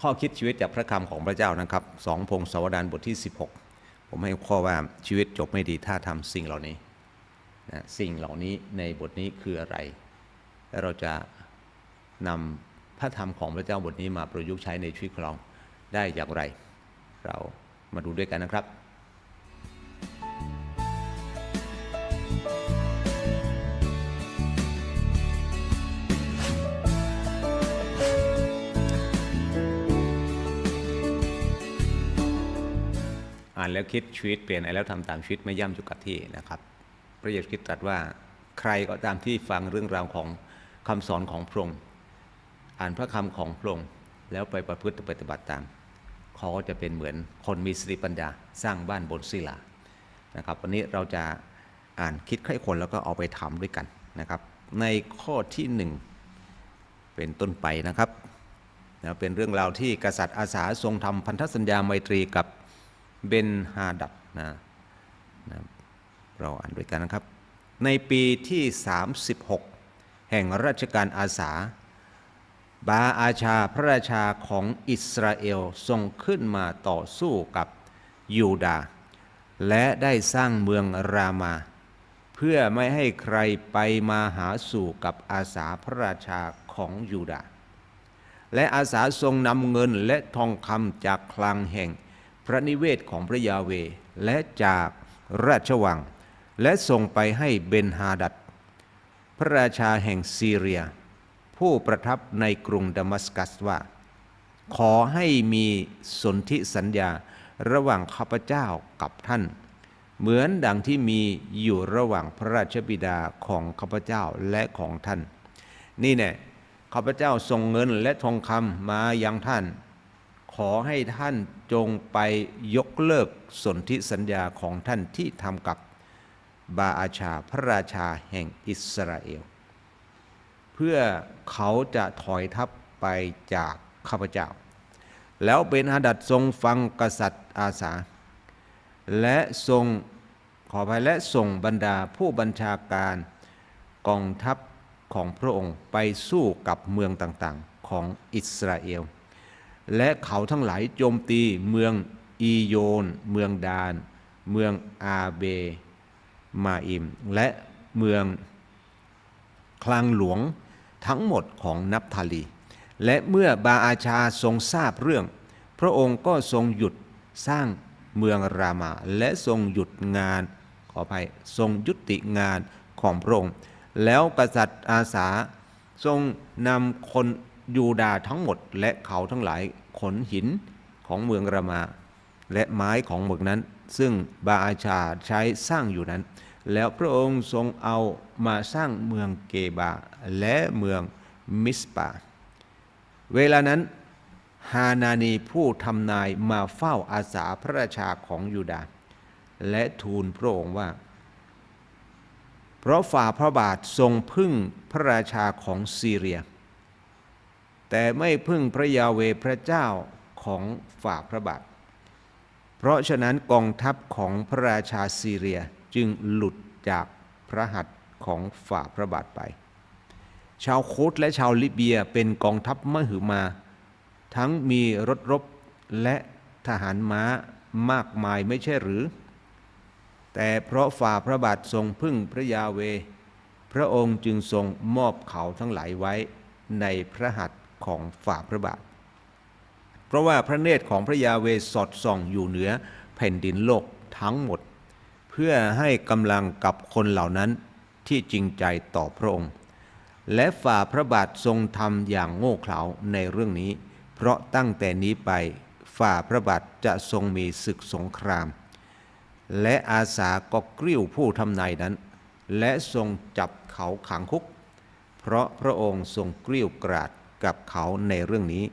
ข้อคิดชีวิตจากพระคำของพระเจ้านะครับสองพงศาวดารบทที่ 16 ผมให้ข้อว่าชีวิตจบไม่ดีถ้าทำสิ่งเหล่านี้นะสิ่งเหล่านี้ในบทนี้คืออะไร และเราจะนำพระธรรมของพระเจ้าบทนี้มาประยุกต์ใช้ในชีวิตของเราได้อย่างไร เรามาดูด้วยกันนะครับ อ่านแล้วคิดชีวิตเปลี่ยนแล้วทำตามชีวิตไม่ย่ำอยู่กับที่นะครับ พระเยซูคริสต์ตรัสว่าใครก็ตามที่ฟังเรื่องราวของคำสอนของพระองค์อ่านพระคำของพระองค์แล้วไปประพฤติปฏิบัติตามเขาก็จะเป็นเหมือนคนมีสติปัญญาสร้างบ้านบนศิลานะครับ วันนี้เราจะอ่านคิดใครคนแล้วก็เอาไปทำด้วยกันนะครับ ในข้อที่หนึ่งเป็นต้นไปนะครับนะเป็นเรื่องราวที่กษัตริย์อาสาทรงทำพันธสัญญาไมตรีกับ เบนฮาดัดนะนะเราอ่านด้วยกันนะครับ ในปีที่ 36 แห่งรัชกาลอาสา บาอาชาพระราชาของอิสราเอลทรงขึ้นมาต่อสู้กับยูดาห์และได้สร้างเมืองรามา เพื่อไม่ให้ใครไปมาหาสู่กับอาสาพระราชาของยูดาห์และอาสาทรงนำเงินและทองคำจากคลังแห่ง ระนิเวศของพระยาเว และจากราชวัง และส่งไปให้เบนฮาดัด พระราชาแห่งซีเรีย ผู้ประทับในกรุงดามัสกัสว่า ขอให้มีสนธิสัญญาระหว่างข้าพเจ้ากับท่าน เหมือนดังที่มีอยู่ระหว่างพระราชบิดาของข้าพเจ้าและของท่าน นี่แน่ข้าพเจ้าส่งเงินและทองคำมายังท่าน ขอให้ท่านจงไปยกเลิกสนธิสัญญาของท่านที่ทำกับบาอาชาพระราชาแห่งอิสราเอล เพื่อเขาจะถอยทัพไปจากข้าพเจ้า แล้วเบนฮาดัดทรงฟังกษัตริย์อาสา และทรงขอภัยและส่งบรรดาผู้บัญชาการกองทัพของพระองค์ไปสู้กับเมืองต่างๆของอิสราเอล และเขาทั้งหลายโจมตีเมืองอีโยน เมืองดาน เมืองอาเบ มาอิม และเมืองคลังหลวงทั้งหมดของนับทาลี และเมื่อบาอาชาทรงทราบเรื่อง พระองค์ก็ทรงหยุดสร้างเมืองรามา และทรงหยุดงาน ขออภัยทรงยุติงานของพระองค์ แล้วกษัตริย์อาสาทรงนำคนยูดาห์ทั้งหมดและเขาทั้งหลาย ขนหินของเมืองรามา และไม้ของเมืองนั้น ซึ่งบาอาชาใช้สร้างอยู่นั้น แล้วพระองค์ทรงเอามาสร้างเมืองเกบาและเมืองมิสปา เวลานั้นฮานานีผู้ทำนายมาเฝ้าอาสาพระราชาของยูดาห์และทูลพระองค์ว่า เพราะฝ่าพระบาททรงพึ่งพระราชาของซีเรีย แต่ไม่พึ่งพระยาเวพระเจ้าของฝ่าพระบาท เพราะฉะนั้นกองทัพของพระราชาซีเรียจึงหลุดจากพระหัตถ์ของฝ่าพระบาทไป ชาวโคตและชาวลิเบียเป็นกองทัพมหึมา ทั้งมีรถรบและทหารม้ามากมายไม่ใช่หรือ แต่เพราะฝ่าพระบาททรงพึ่งพระยาเว พระองค์จึงทรงมอบเขาทั้งหลายไว้ในพระหัตถ์ ของฝ่าพระบาท เพราะว่าพระเนตรของพระยาเวสอดส่องอยู่เหนือแผ่นดินโลกทั้งหมด เพื่อให้กำลังกับคนเหล่านั้นที่จริงใจต่อพระองค์ และฝ่าพระบาททรงทำอย่างโง่เขลาในเรื่องนี้ เพราะตั้งแต่นี้ไปฝ่าพระบาทจะทรงมีศึกสงคราม และอาสาก็กริ้วผู้ทำนายนั้น และทรงจับเขาขังคุก เพราะพระองค์ทรงกริ้วกราด กับเขาในเรื่องนี้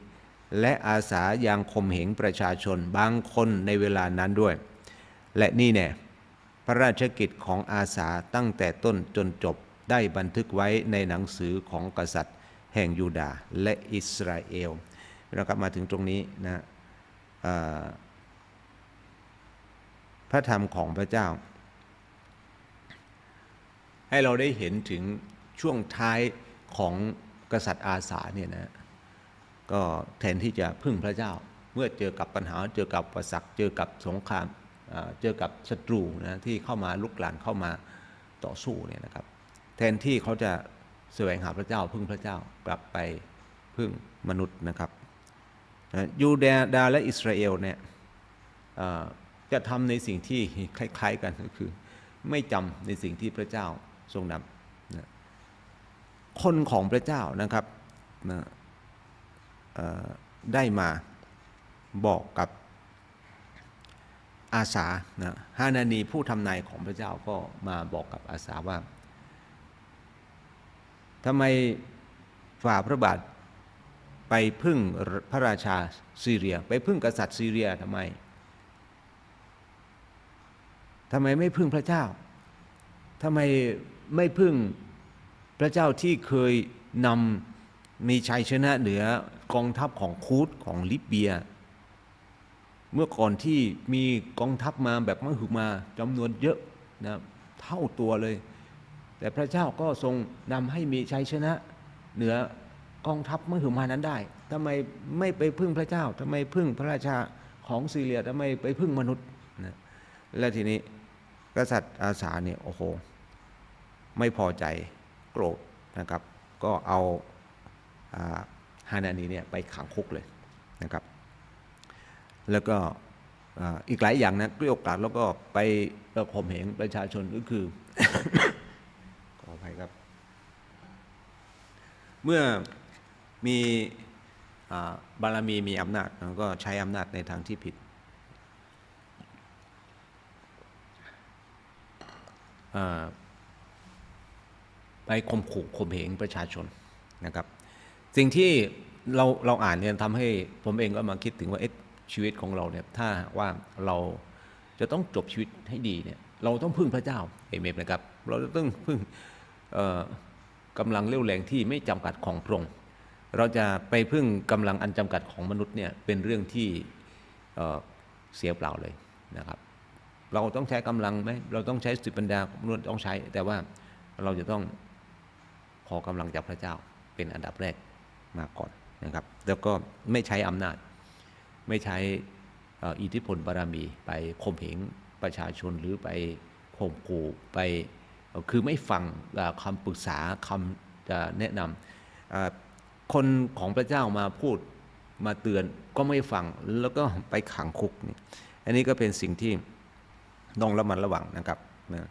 และอาสายังข่มเหงประชาชนบางคนในเวลานั้นด้วย และนี่แน่พระราชกิจของอาสาตั้งแต่ต้นจนจบได้บันทึกไว้ในหนังสือของกษัตริย์ แห่งยูดาห์และอิสราเอลเรากลับมาถึงตรงนี้นะพระธรรมของพระเจ้า ให้เราได้เห็นถึงช่วงท้ายของ กษัตริย์อาสาเนี่ยนะก็แทนที่จะพึ่งพระเจ้า เมื่อเจอกับปัญหาเจอกับประสักเจอกับสงครามเจอกับศัตรูนะที่เข้ามาลุกลานเข้ามาต่อสู้เนี่ยนะครับ แทนที่เขาจะแสวงหาพระเจ้า พึ่งพระเจ้ากลับไปพึ่งมนุษย์นะครับนะยูเดาและอิสราเอลเนี่ยจะทำในสิ่งที่คล้าย ๆ กันก็คือ ไม่จำในสิ่งที่พระเจ้าทรงนำ คนของพระเจ้านะครับนะได้มาบอกกับอาสานะฮานานีผู้ทำนายของพระเจ้าก็มาบอกกับอาสาว่าทำไมฝ่าพระบาทไปพึ่งพระราชาซีเรีย ไปพึ่งกษัตริย์ซีเรียทำไมทำไมไม่พึ่งพระเจ้าทำไมไม่พึ่ง พระเจ้าที่เคยนำมีชัยชนะเหนือกองทัพของคูดของลิเบีย เมื่อก่อนที่มีกองทัพมาแบบมหึมาจำนวนเยอะนะเท่าตัวเลย แต่พระเจ้าก็ทรงนำให้มีชัยชนะเหนือกองทัพมหึมานั้นได้ทำไมไม่ไปพึ่งพระเจ้าทำไมพึ่งพระราชาของซีเรียทำไมไปพึ่งมนุษย์นะและทีนี้กษัตริย์อาสาเนี่ยโอ้โหไม่พอใจ โกรธนะครับ ก็เอาอาฮานานีเนี่ยไปขังคุกเลยนะครับ แล้วก็อ,อีกหลายอย่างนะเกลี้ยกล่อมแล้วก็ไปข่มเหงประชาชนก็คือขออภัยครับ เมื่อมีอบารมีมีอำนาจแล้วก็ใช้อำนาจในทางที่ผิดอ่า ไปข่มขู่ข่มเหงประชาชนนะครับ สิ่งที่เราเราอ่านเนี่ยทำให้ผมเองก็มาคิดถึงว่าเอ๊ะชีวิตของเราเนี่ยถ้าว่าเราจะต้องจบชีวิตให้ดีเนี่ยเราต้องพึ่งพระเจ้าเอเมนนะครับ เราจะต้องพึ่งเอ่อกำลังเรี่ยวแรงที่ไม่จำกัดของพระองค์เราจะไปพึ่งกำลังอันจำกัดของมนุษย์เนี่ยเป็นเรื่องที่เเสียเปล่าเลยนะครับ เราต้องใช้กำลังไหมเราต้องใช้สติปัญญามนุษย์ต้องใช้ แต่ว่าเราจะต้อง ขอกำลังจากพระเจ้าเป็นอันดับแรกมาก่อนนะครับ แล้วก็ไม่ใช้อำนาจ ไม่ใช้เอ่ออิทธิพลบารมีไปข่มเหงประชาชนหรือไปข่มขู่ไปคือไม่ฟังเอ่อคำปรึกษาคำจะแนะนำคนของพระเจ้ามาพูดมาเตือนก็ไม่ฟังแล้วก็ไปขังคุกนี่อันนี้ก็เป็นสิ่งที่ต้องระมัดระวังนะครับนะ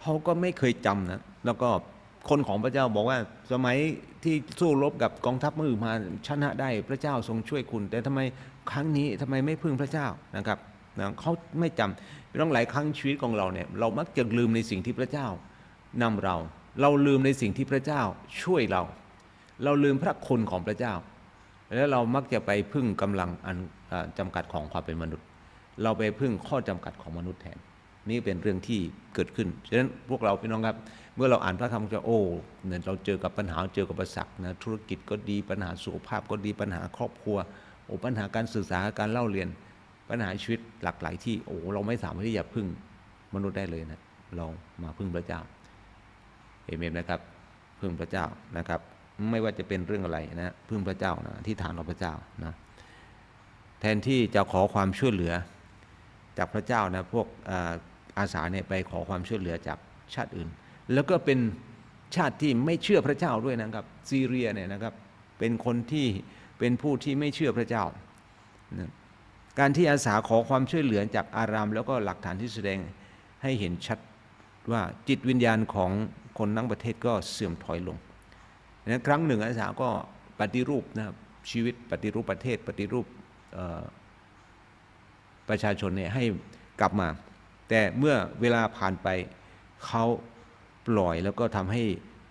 เขาก็ไม่เคยจำนะแล้วก็ คนของพระเจ้าบอกว่าสมัยที่สู้รบกับกองทัพมือมาชนะได้พระเจ้าทรงช่วยคุณ แต่ทำไมครั้งนี้ทำไมไม่พึ่งพระเจ้านะครับนะเขาไม่จำพี่น้องหลายครั้งชีวิตของเราเนี่ยเรามักจะลืมในสิ่งที่พระเจ้านำเรา เราลืมในสิ่งที่พระเจ้าช่วยเรา เราลืมพระคุณของพระเจ้า แล้วเรามักจะไปพึ่งกำลังอันอ่าจำกัดของความเป็นมนุษย์ เราไปพึ่งข้อจำกัดของมนุษย์แทน นี่เป็นเรื่องที่เกิดขึ้น ฉะนั้นพวกเราพี่น้องครับ เมื่อเราอ่านพระธรรมจะโอ้เนี่ยเราเจอกับปัญหาเจอกับประสักนะธุรกิจก็ดีปัญหาสุขภาพก็ดีปัญหาครอบครัวโอ้ปัญหาการศึกษาการเล่าเรียน ปัญหาชีวิตหลากหลายที่โอ้เราไม่สามารถที่จะพึ่งมนุษย์ได้เลยนะเรามาพึ่งพระเจ้าเอเมนนะครับ พึ่งพระเจ้านะครับ ไม่ว่าจะเป็นเรื่องอะไรนะพึ่งพระเจ้านะที่ฐานของพระเจ้านะแทนที่จะขอความช่วยเหลือจากพระเจ้านะพวก อาสาเนี่ยไปขอความช่วยเหลือจากชาติอื่น แล้วก็เป็นชาติที่ไม่เชื่อพระเจ้าด้วยนะครับซีเรียเนี่ยนะครับเป็นคนที่เป็นผู้ที่ไม่เชื่อพระเจ้านะการที่อาสาขอความช่วยเหลือจากอาราม แล้วก็หลักฐานที่แสดงให้เห็นชัดว่าจิตวิญญาณของคนทั้งประเทศก็เสื่อมถอยลงนะครั้งหนึ่งอาสาก็ปฏิรูปนะครับชีวิตปฏิรูปประเทศปฏิรูปประชาชนเนี่ยให้กลับมา แต่เมื่อเวลาผ่านไปเขาปล่อยแล้วก็ทำให้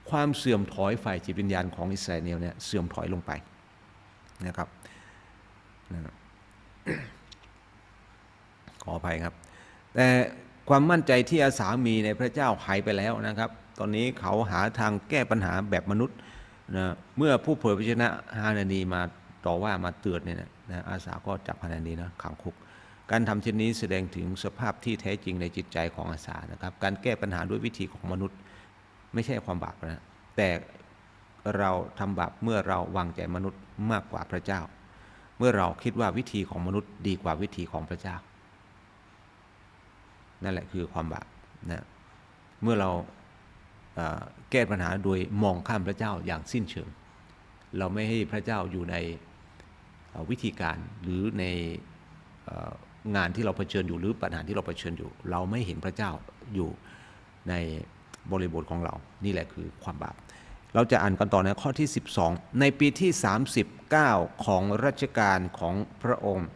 ความเสื่อมถอยฝ่ายจิตวิญญาณของอิสราเอลเนี่ยเสื่อมถอยลงไปนะครับนะขออภัยครับ แต่ความมั่นใจที่อาสามีในพระเจ้าหายไปแล้วนะครับ ตอนนี้เขาหาทางแก้ปัญหาแบบมนุษย์นะเมื่อผู้เผยพระชนะฮานานีมาต่อว่ามาเตือนเนี่ยนะอาสาก็จับฮานานีนะขังคุก การทำเช่นนี้แสดงถึงสภาพที่แท้จริงในจิตใจของอาสานะครับ การแก้ปัญหาด้วยวิธีของมนุษย์ไม่ใช่ความบาปนะแต่เราทำบาปเมื่อเราวางใจมนุษย์มากกว่าพระเจ้า เมื่อเราคิดว่าวิธีของมนุษย์ดีกว่าวิธีของพระเจ้า นั่นแหละคือความบาปนะเมื่อเราแก้ปัญหาโดยมองข้ามพระเจ้าอย่างสิ้นเชิง เราไม่ให้พระเจ้าอยู่ในวิธีการหรือใน งานที่เราเผชิญอยู่หรือปัญหาที่เราเผชิญอยู่ เราไม่เห็นพระเจ้าอยู่ในบริบทของเรา นี่แหละคือความบาป เราจะอ่านกันต่อในข้อที่ 12 ในปีที่ 39 ของรัชกาลของพระองค์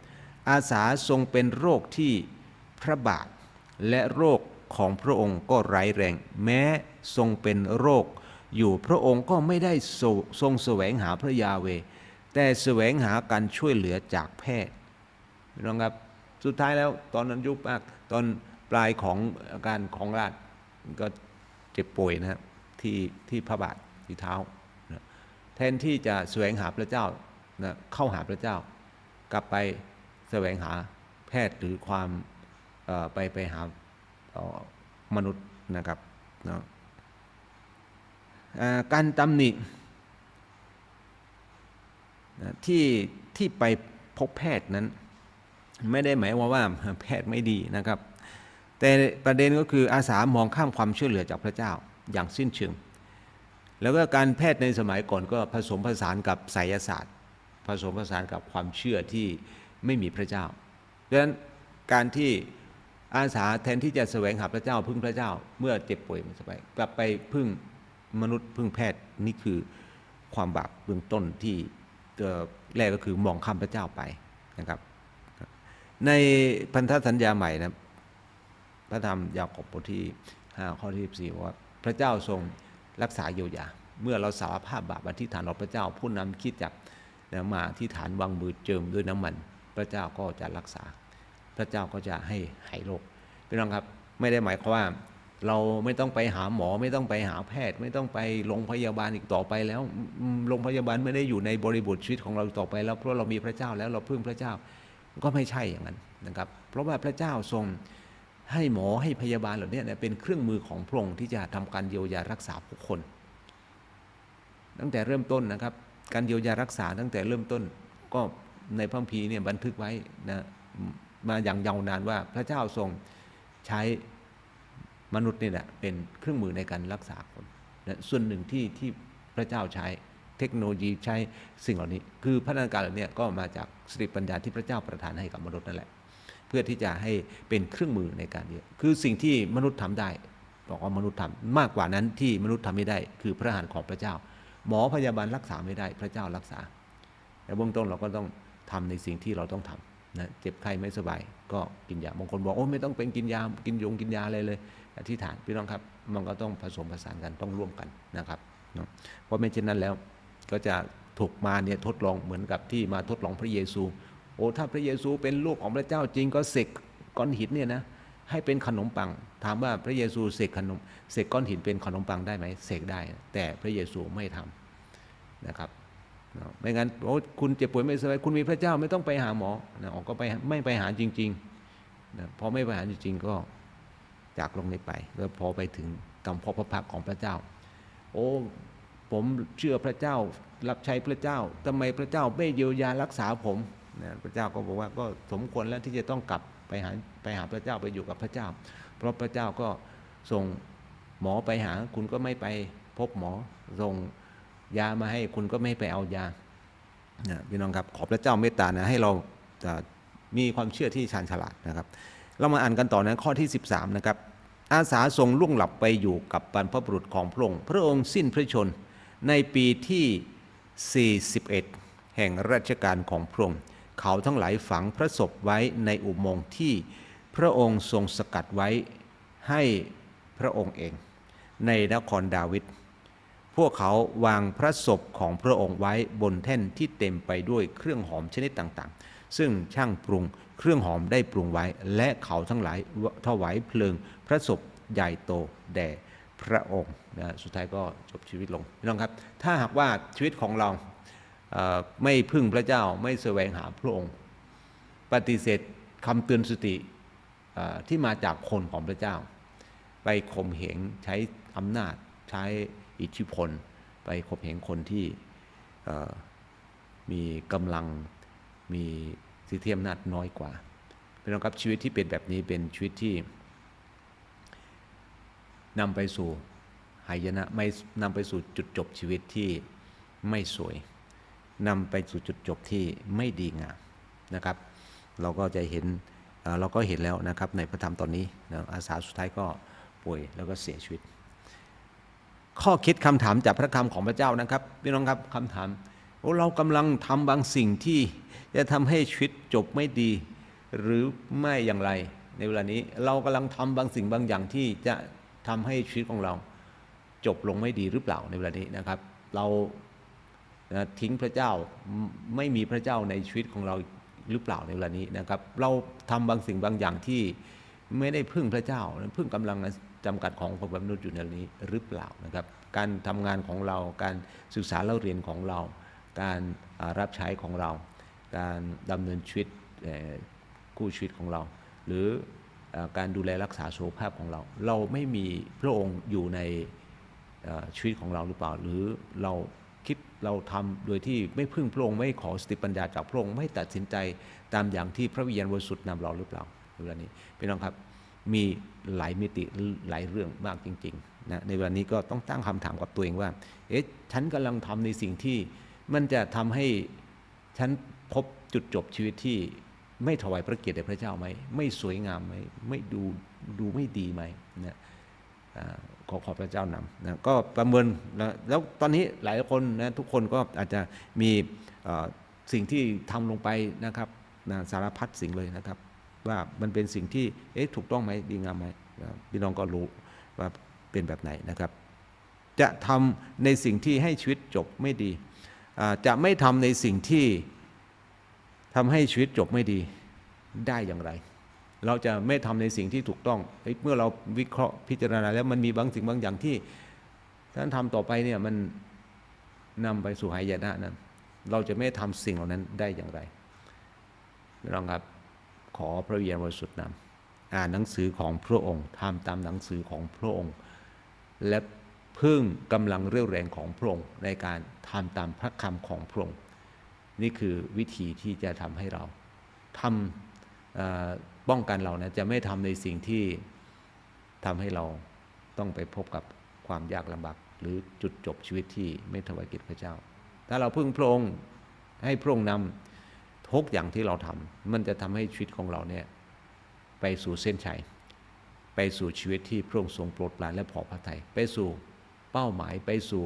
อาสาทรงเป็นโรคที่พระบาทและโรคของพระองค์ก็ร้ายแรง แม้ทรงเป็นโรคอยู่พระองค์ก็ไม่ได้ทรงแสวงหาพระยาเว แต่แสวงหาการช่วยเหลือจากแพทย์น้องครับ สุดท้ายแล้วตอนนั้นยุคมากตอนปลายของอาการของราชก็เจ็บป่วยนะครับที่ที่พระบาทที่เท้านะแทนที่จะแสวงหาพระเจ้านะเข้าหาพระเจ้า กลับไปแสวงหาแพทย์หรือความไปไปหามนุษย์นะครับนะการตำหนินะที่ที่ไปพบแพทย์นั้น ไม่ได้หมายควาว่าแพทย์ไม่ดีนะครับ แต่ประเด็นก็คืออาสามองข้ามความช่วยเหลือจากพระเจ้าอย่างสิ้นเชิง แล้วก็การแพทย์ในสมัยก่อนก็ผสมผสานกับไสยศาสตร์ ผสมผสานกับความเชื่อที่ไม่มีพระเจ้าดังนั้นการที่อาสาแทนที่จะแสวงหาพระเจ้า พึ่งพระเจ้า เมื่อเจ็บป่วยมันสบายกลับไปพึ่งมนุษย์พึ่งแพทย์นี่คือความบาปเบื้องต้นที่แรกก็คือมองข้ามพระเจ้าไปนะครับ ในพันธสัญญาใหม่นะพระธรรมยากอบบทที่5ข้อที่14บอกว่า พระเจ้าทรงรักษาเยียวยา เมื่อเราสารภาพบาปอธิษฐานต่อพระเจ้าผู้นำคิดจับนะมาที่ฐานวางมือเจิมด้วยน้ำมัน พระเจ้าก็จะรักษา พระเจ้าก็จะให้หายโรคพี่น้องครับไม่ได้หมายความว่าเราไม่ต้องไปหาหมอไม่ต้องไปหาแพทย์ ไม่ต้องไปโรงพยาบาลอีกต่อไปแล้วโรงพยาบาลไม่ได้อยู่ในบริบทชีวิตของเราต่อไปแล้วเพราะเรามีพระเจ้าแล้วเราพึ่งพระเจ้า ก็ไม่ใช่อย่างนั้นนะครับ เพราะว่าพระเจ้าทรงให้หมอให้พยาบาลเหล่านี้เป็นเครื่องมือของพระองค์ที่จะทำการเยียวยารักษาผู้คน ตั้งแต่เริ่มต้นนะครับ การเยียวยารักษาตั้งแต่เริ่มต้นก็ในพระคัมภีเนี่ยบันทึกไว้นะมาอย่างยาวนานว่าพระเจ้าทรงใช้มนุษย์นี่แหละเป็นเครื่องมือในการรักษาคนนะส่วนหนึ่งที่ที่พระเจ้าใช้ เทคโนโลยีใช้สิ่งเหล่านี้ คือพัฒนาการเหล่านี้ก็มาจากสติปัญญาที่พระเจ้าประทานให้กับมนุษย์นั่นแหละ เพื่อที่จะให้เป็นเครื่องมือในการเดียวคือสิ่งที่มนุษย์ทำได้บอกว่ามนุษย์ทำมากกว่านั้นที่มนุษย์ทำไม่ได้ คือพระหัตถ์ของพระเจ้า หมอพยาบาลรักษาไม่ได้ พระเจ้ารักษาแต่เบื้องต้นเราก็ต้องทำในสิ่งที่เราต้องทำนะเจ็บไข้ไม่สบายก็กินยาบางคนบอกโอ้ไม่ต้องเป็นกินยากินยงกินยาอะไรเลยอธิษฐานพี่น้องครับ มันก็ต้องผสมผสานกันต้องร่วมกันนะครับเนาะเพราะไม่เช่นนั้นแล้ว ก็จะถูกมาเนี่ยทดลองเหมือนกับที่มาทดลองพระเยซู โอ้ถ้าพระเยซูเป็นลูกของพระเจ้าจริงก็เสกก้อนหินเนี่ยนะให้เป็นขนมปัง ถามว่าพระเยซูเสกขนมเสกก้อนหินเป็นขนมปังได้ไหมเสกได้ แต่พระเยซูไม่ทำนะครับไม่งั้นโอ้คุณเจ็บป่วยไม่สบายคุณมีพระเจ้าไม่ต้องไปหาหมอนะออกก็ไปไม่ไปหาจริงๆนะพอไม่ไปหาจริงๆก็จากลงนี้ไปแล้วพอไปถึงกำพบพระพักของพระเจ้า โอ้ ผมเชื่อพระเจ้ารับใช้พระเจ้าทำไมพระเจ้าไม่เยียวยารักษาผมนะพระเจ้าก็บอกว่าก็สมควรแล้วที่จะต้องกลับไปหาไปหาพระเจ้าไปอยู่กับพระเจ้า เพราะพระเจ้าก็ส่งหมอไปหาคุณก็ไม่ไปพบหมอส่งยามาให้คุณก็ไม่ไปเอายานะพี่น้องครับขอพระเจ้าเมตตานะให้เราจะมีความเชื่อที่ชาญฉลาดนะครับ เรามาอ่านกันต่อในข้อที่ 13 นะครับอาสาทรงล่วงหลับไปอยู่กับบรรพบุรุษของพระองค์ พระองค์สิ้นพระชนม์ ในปีที่ 41 แห่งราชการของพระองค์เขาทั้งหลายฝังพระศพไว้ในอุโมงค์ที่พระองค์ทรงสกัดไว้ให้พระองค์เอง ในนครดาวิดพวกเขาวางพระศพของพระองค์ไว้บนแท่นที่เต็มไปด้วยเครื่องหอมชนิดต่างๆ ซึ่งช่างปรุงเครื่องหอมได้ปรุงไว้ และเขาทั้งหลายถวายเพลิงพระศพใหญ่โตแด่ พระองค์นะสุดท้ายก็จบชีวิตลงพี่น้องครับ ถ้าหากว่าชีวิตของเราเไม่พึ่งพระเจ้าไม่แสวงหาพระองค์ ปฏิเสธคำเตือนสติที่มาจากคนของพระเจ้า ไปข่มเหงใช้อำนาจใช้อิทธิพล ไปไปคบเห็นคนที่มีกำลังมีสิทธิอำนาจน้อยกว่าเป็นองครับชีวิตที่เป็นแบบนี้เป็นชีวิตที่ นำไปสู่หายนะไม่นำไปสู่จุดจบชีวิตที่ไม่สวยนำไปสู่จุดจบที่ไม่ดีงามนะครับ เราก็จะเห็นเราก็เห็นแล้วนะครับในพระธรรมตอนนี้นะอาสาสุดท้ายก็ป่วยแล้วก็เสียชีวิต ข้อคิดคำถามจากพระคำของพระเจ้านะครับพี่น้องครับคำถามโอ้เรากำลังทำบางสิ่งที่จะทำให้ชีวิตจบไม่ดี หรือไม่อย่างไร ในเวลานี้เรากำลังทำบางสิ่งบางอย่างที่จะ ทำให้ชีวิตของเราจบลงไม่ดีหรือเปล่าในเวลานี้นะครับ เรานะทิ้งพระเจ้าไม่มีพระเจ้าในชีวิตของเราหรือเปล่าในเวลานี้นะครับ เราทำบางสิ่งบางอย่างที่ไม่ได้พึ่งพระเจ้าพึ่งกำลังจำกัดของความมนุษย์อยู่ในนี้หรือเปล่านะครับ การทำงานของเราการศึกษาเล่าเรียนของเรา การรับใช้ของเรา การดำเนินชีวิตเอ่อกู้ชีวิตของเรา หรือ การดูแลรักษาสุขภาพของเรา เราไม่มีพระองค์อยู่ในชีวิตของเราหรือเปล่า หรือเราคิดเราทำโดยที่ไม่พึ่งพระองค์ไม่ขอสติปัญญาจากพระองค์ไม่ตัดสินใจตามอย่างที่พระวิญญาณบริสุทธิ์นำเราหรือเปล่าในเวลานี้พี่น้องครับมีหลายมิติหลายเรื่องมากจริงๆนะในเวลานี้ก็ต้องตั้งคำถามกับตัวเองว่าเอ๊ะฉันกำลังทำในสิ่งที่มันจะทำให้ฉันพบจุดจบชีวิตที่ ไม่ถวายพระเกียรติแด่พระเจ้าไหมไม่สวยงามไหมไม่ดูดูไม่ดีไหมนะอ่าขอขอพระเจ้านำนะก็ประเมินนะแล้วตอนนี้หลายคนนะทุกคนก็อาจจะมีสิ่งที่ทำลงไปนะครับนะสารพัดสิ่งเลยนะครับ ว่ามันเป็นสิ่งที่เอ๊ะถูกต้องไหมดีงามไหมพี่น้องก็รู้ว่าเป็นแบบไหนนะครับ จะทำในสิ่งที่ให้ชีวิตจบไม่ดี จะไม่ทำในสิ่งที่ ทำให้ชีวิตจบไม่ดีได้อย่างไร เราจะไม่ทำในสิ่งที่ถูกต้องเฮ้ยเมื่อเราวิเคราะห์พิจารณาแล้วมันมีบางสิ่งบางอย่างที่ท่านทำต่อไปเนี่ยมันนำไปสู่หายนะนั้น เราจะไม่ทำสิ่งเหล่านั้นได้อย่างไรพี่น้องครับขอพระวิญญาณบริสุทธิ์นำอ่านหนังสือของพระองค์ทำตามหนังสือของพระองค์ และพึ่งกำลังเรี่ยวแรงของพระองค์ในการทำตามพระคำของพระองค์ นี่คือวิธีที่จะทำให้เราทำป้องกันเรานะจะไม่ทำในสิ่งที่ทำให้เราต้องไปพบกับความยากลำบากหรือจุดจบชีวิตที่ไม่ถวายเกียรติพระเจ้า ถ้าเราพึ่งพระองค์ให้พระองค์นำทุกอย่างที่เราทำมันจะทำให้ชีวิตของเราเนี่ยไปสู่เส้นชัย ไปสู่ชีวิตที่พระองค์ทรงโปรดปรานและพอพระทัยไปสู่เป้าหมายไปสู่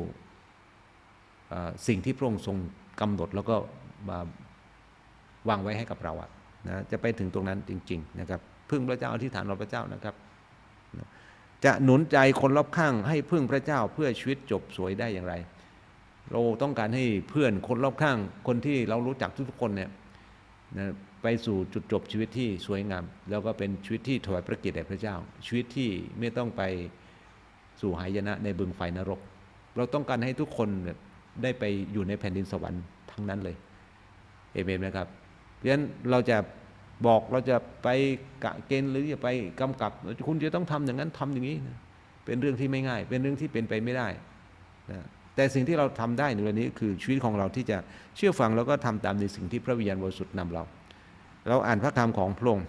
สิ่งที่พระองค์ทรงกำหนดแล้วก็ วางไว้ให้กับเราอะนะจะไปถึงตรงนั้นจริง ๆ นะครับ พึ่งพระเจ้าอธิษฐานรอพระเจ้านะครับจะหนุนใจคนรอบข้างให้พึ่งพระเจ้าเพื่อชีวิตจบสวยได้อย่างไร เราต้องการให้เพื่อนคนรอบข้าง คนที่เรารู้จักทุกๆคนเนี่ยนะไปสู่จุดจบชีวิตที่สวยงาม แล้วก็เป็นชีวิตที่ถวายพระเกียรติแด่พระเจ้า ชีวิตที่ไม่ต้องไปสู่หายนะในบึงไฟนรก เราต้องการให้ทุกคนเนี่ยได้ไปอยู่ในแผ่นดินสวรรค์ทั้งนั้นเลย เอเมนไหมครับเพราะฉะนั้นเราจะบอกเราจะไปกะเกณฑ์หรือจะไปกำกับ คุณจะต้องทำอย่างนั้นทำอย่างนี้นะเป็นเรื่องที่ไม่ง่าย เป็นเรื่องที่เป็นไปไม่ได้นะแต่สิ่งที่เราทำได้ในวันนี้คือชีวิตของเราที่จะเชื่อฟังแล้วก็ทำตามในสิ่งที่พระวิญญาณบริสุทธิ์นำเรา เราอ่านพระคำของพระองค์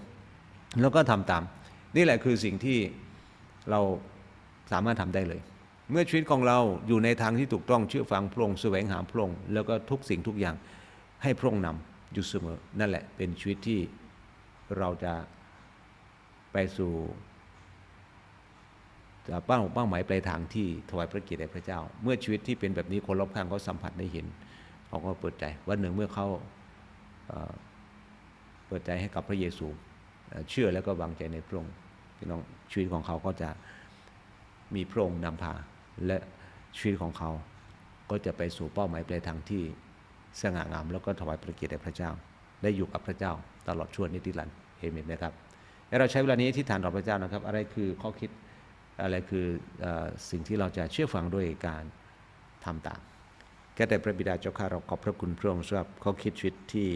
แล้วก็ทำตาม นี่แหละคือสิ่งที่เราสามารถทำได้เลย เมื่อชีวิตของเราอยู่ในทางที่ถูกต้องเชื่อฟังพระองค์แสวงหาพระองค์แล้วก็ทุกสิ่งทุกอย่าง ให้พระองค์นำอยู่เสมอ นั่นแหละเป็นชีวิตที่เราจะไปสู่เป้าเป้าหมายปลายทางที่ถวายพระเกียรติแด่พระเจ้า เมื่อชีวิตที่เป็นแบบนี้คนรอบข้างเขาสัมผัสได้เห็นเขาก็เปิดใจวันหนึ่งเมื่อเขาเเปิดใจให้กับพระเยซูเอ่อเชื่อแล้วก็วางใจในพระองค์พี่น้องชีวิตของเขาก็จะมีพระองค์นำพาและชีวิตของเขาก็จะไปสู่เป้าหมายปลายทางที่ สง่างาม แล้วก็ถวายพระเกียรติแด่พระเจ้า ได้อยู่กับพระเจ้าตลอดชั่วนิรันดร์เอเมนนะครับเราใช้เวลานี้ที่ฐานต่อพระเจ้านะครับ อะไรคือข้อคิดอะไรคืออสิ่งที่เราจะเชื่อฟังด้วยการทำตามแก่แต่พระบิดาเจ้าข้าเราขอบพระคุณพระองค์สำหรับข้อคิดชีวิตที่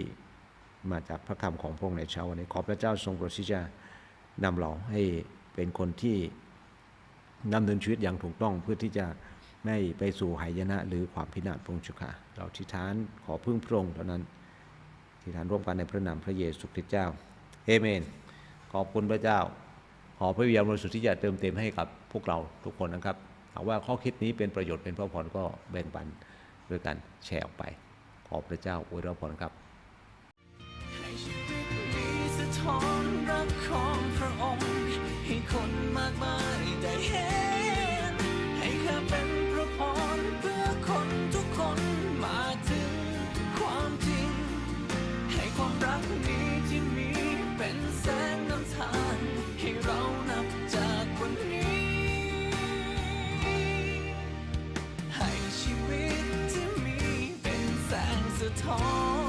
มาจากพระคำของพระองค์ในเช้าวันนี้ขอพระเจ้าทรงโปรดที่จะนำเราให้เป็นคนที่ดำเนินชีวิตอย่างถูกต้องเพื่อที่จะ ไม่ไปสู่หายนะหรือความพินาศพงค์เจ้าค่ะเราทิฏฐานขอพึ่งพระองค์เท่านั้นทิฏฐานร่วมกันในพระนามพระเยซูคริสต์เจ้าเอเมน ขอบคุณพระเจ้า ขอพระวิญญาณบริสุทธิ์ที่จะเติมเต็มให้กับพวกเราทุกคนนะครับหากว่าข้อคิดนี้เป็นประโยชน์เป็นพระพรก็แบ่งปันด้วยกันแชร์ออกไป ขอพระเจ้าอวยพรครับให้ชีวิตนี้สะท้อนรักของพระองค์ให้คนมากมายได้เห็น torn